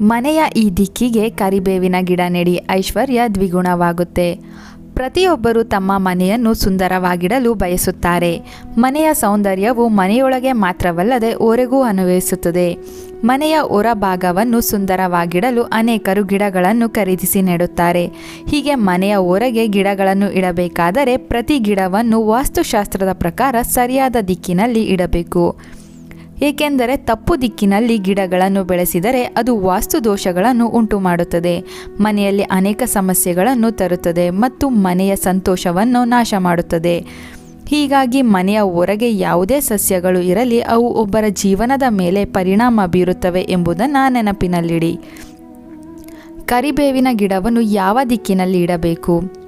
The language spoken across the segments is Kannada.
ಮನೆಯ ಈ ದಿಕ್ಕಿಗೆ ಕರಿಬೇವಿನ ಗಿಡ ನೆಡಿ ಐಶ್ವರ್ಯ ದ್ವಿಗುಣವಾಗುತ್ತೆ. ಪ್ರತಿಯೊಬ್ಬರು ತಮ್ಮ ಮನೆಯನ್ನು ಸುಂದರವಾಗಿಡಲು ಬಯಸುತ್ತಾರೆ. ಮನೆಯ ಸೌಂದರ್ಯವು ಮನೆಯೊಳಗೆ ಮಾತ್ರವಲ್ಲದೆ ಹೊರಗೂ ಅನ್ವಯಿಸುತ್ತದೆ. ಮನೆಯ ಹೊರಭಾಗವನ್ನು ಸುಂದರವಾಗಿಡಲು ಅನೇಕರು ಗಿಡಗಳನ್ನು ಖರೀದಿಸಿ ನೆಡುತ್ತಾರೆ. ಹೀಗೆ ಮನೆಯ ಹೊರಗೆ ಗಿಡಗಳನ್ನು ಇಡಬೇಕಾದರೆ ಪ್ರತಿ ಗಿಡವನ್ನು ವಾಸ್ತುಶಾಸ್ತ್ರದ ಪ್ರಕಾರ ಸರಿಯಾದ ದಿಕ್ಕಿನಲ್ಲಿ ಇಡಬೇಕು. ಏಕೆಂದರೆ ತಪ್ಪು ದಿಕ್ಕಿನಲ್ಲಿ ಗಿಡಗಳನ್ನು ಬೆಳೆಸಿದರೆ ಅದು ವಾಸ್ತು ದೋಷಗಳನ್ನು ಉಂಟು ಮಾಡುತ್ತದೆ ಮನೆಯಲ್ಲಿ ಅನೇಕ ಸಮಸ್ಯೆಗಳನ್ನು ತರುತ್ತದೆ ಮತ್ತು ಮನೆಯ ಸಂತೋಷವನ್ನು ನಾಶ ಮಾಡುತ್ತದೆ ಹೀಗಾಗಿ ಮನೆಯ ಹೊರಗೆ ಯಾವುದೇ ಸಸ್ಯಗಳು ಇರಲಿ, ಅವು ಒಬ್ಬರ ಜೀವನದ ಮೇಲೆ ಪರಿಣಾಮ ಬೀರುತ್ತವೆ ಎಂಬುದನ್ನು ನೆನಪಿನಲ್ಲಿಡಿ. ಕರಿಬೇವಿನ ಗಿಡವನ್ನು ಯಾವ ದಿಕ್ಕಿನಲ್ಲಿ ಇಡಬೇಕು?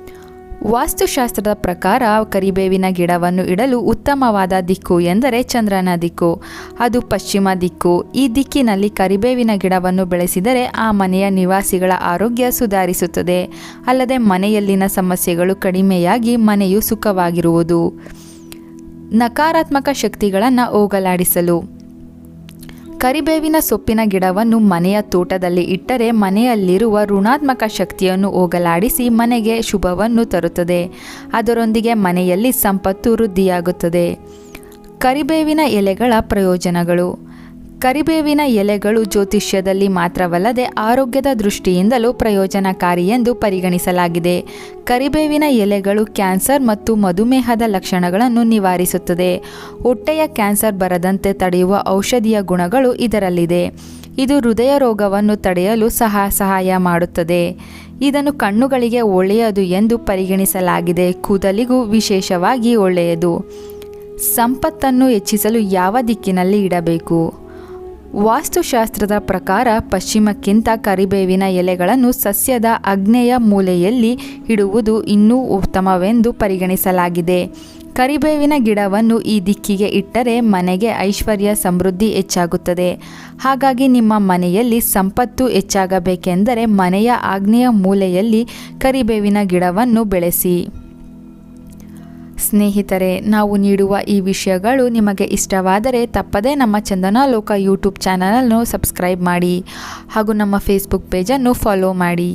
ವಾಸ್ತುಶಾಸ್ತ್ರದ ಪ್ರಕಾರ ಕರಿಬೇವಿನ ಗಿಡವನ್ನು ಇಡಲು ಉತ್ತಮವಾದ ದಿಕ್ಕು ಎಂದರೆ ಚಂದ್ರನ ದಿಕ್ಕು. ಅದು ಪಶ್ಚಿಮ ದಿಕ್ಕು. ಈ ದಿಕ್ಕಿನಲ್ಲಿ ಕರಿಬೇವಿನ ಗಿಡವನ್ನು ಬೆಳೆಸಿದರೆ ಆ ಮನೆಯ ನಿವಾಸಿಗಳ ಆರೋಗ್ಯ ಸುಧಾರಿಸುತ್ತದೆ. ಅಲ್ಲದೆ ಮನೆಯಲ್ಲಿನ ಸಮಸ್ಯೆಗಳು ಕಡಿಮೆಯಾಗಿ ಮನೆಯು ಸುಖವಾಗಿರುವುದು. ನಕಾರಾತ್ಮಕ ಶಕ್ತಿಗಳನ್ನು ಹೋಗಲಾಡಿಸಲು. ಕರಿಬೇವಿನ ಸೊಪ್ಪಿನ ಗಿಡವನ್ನು ಮನೆಯ ತೋಟದಲ್ಲಿ ಇಟ್ಟರೆ ಮನೆಯಲ್ಲಿರುವ ಋಣಾತ್ಮಕ ಶಕ್ತಿಯನ್ನು ಹೋಗಲಾಡಿಸಿ ಮನೆಗೆ ಶುಭವನ್ನು ತರುತ್ತದೆ. ಅದರೊಂದಿಗೆ ಮನೆಯಲ್ಲಿ ಸಂಪತ್ತು ವೃದ್ಧಿಯಾಗುತ್ತದೆ. ಕರಿಬೇವಿನ ಎಲೆಗಳ ಪ್ರಯೋಜನಗಳು. ಕರಿಬೇವಿನ ಎಲೆಗಳು ಜ್ಯೋತಿಷ್ಯದಲ್ಲಿ ಮಾತ್ರವಲ್ಲದೆ ಆರೋಗ್ಯದ ದೃಷ್ಟಿಯಿಂದಲೂ ಪ್ರಯೋಜನಕಾರಿ ಎಂದು ಪರಿಗಣಿಸಲಾಗಿದೆ. ಕರಿಬೇವಿನ ಎಲೆಗಳು ಕ್ಯಾನ್ಸರ್ ಮತ್ತು ಮಧುಮೇಹದ ಲಕ್ಷಣಗಳನ್ನು ನಿವಾರಿಸುತ್ತದೆ. ಹೊಟ್ಟೆಯ ಕ್ಯಾನ್ಸರ್ ಬರದಂತೆ ತಡೆಯುವ ಔಷಧಿಯ ಗುಣಗಳು ಇದರಲ್ಲಿದೆ. ಇದು ಹೃದಯ ರೋಗವನ್ನು ತಡೆಯಲು ಸಹ ಸಹಾಯ ಮಾಡುತ್ತದೆ. ಇದನ್ನು ಕಣ್ಣುಗಳಿಗೆ ಒಳ್ಳೆಯದು ಎಂದು ಪರಿಗಣಿಸಲಾಗಿದೆ. ಕೂದಲಿಗೂ ವಿಶೇಷವಾಗಿ ಒಳ್ಳೆಯದು. ಸಂಪತ್ತನ್ನು ಹೆಚ್ಚಿಸಲು ಯಾವ ದಿಕ್ಕಿನಲ್ಲಿ ಇಡಬೇಕು? ವಾಸ್ತುಶಾಸ್ತ್ರದ ಪ್ರಕಾರ ಪಶ್ಚಿಮಕ್ಕಿಂತ ಕರಿಬೇವಿನ ಎಲೆಗಳನ್ನು ಸಸ್ಯದ ಅಗ್ನೇಯ ಮೂಲೆಯಲ್ಲಿ ಇಡುವುದು ಇನ್ನೂ ಉತ್ತಮವೆಂದು ಪರಿಗಣಿಸಲಾಗಿದೆ. ಕರಿಬೇವಿನ ಗಿಡವನ್ನು ಈ ದಿಕ್ಕಿಗೆ ಇಟ್ಟರೆ ಮನೆಗೆ ಐಶ್ವರ್ಯ ಸಮೃದ್ಧಿ ಹೆಚ್ಚಾಗುತ್ತದೆ. ಹಾಗಾಗಿ ನಿಮ್ಮ ಮನೆಯಲ್ಲಿ ಸಂಪತ್ತು ಹೆಚ್ಚಾಗಬೇಕೆಂದರೆ ಮನೆಯ ಆಗ್ನೇಯ ಮೂಲೆಯಲ್ಲಿ ಕರಿಬೇವಿನ ಗಿಡವನ್ನು ಬೆಳೆಸಿ. ಸ್ನೇಹಿತರೆ, ನಾವು ನೀಡುವ ಈ ವಿಷಯಗಳು ನಿಮಗೆ ಇಷ್ಟವಾದರೆ ತಪ್ಪದೇ ನಮ್ಮ ಚಂದನಾಲೋಕ ಯೂಟ್ಯೂಬ್ ಚಾನಲನ್ನು ಸಬ್ಸ್ಕ್ರೈಬ್ ಮಾಡಿ ಹಾಗೂ ನಮ್ಮ ಫೇಸ್ಬುಕ್ ಪೇಜನ್ನು ಫಾಲೋ ಮಾಡಿ.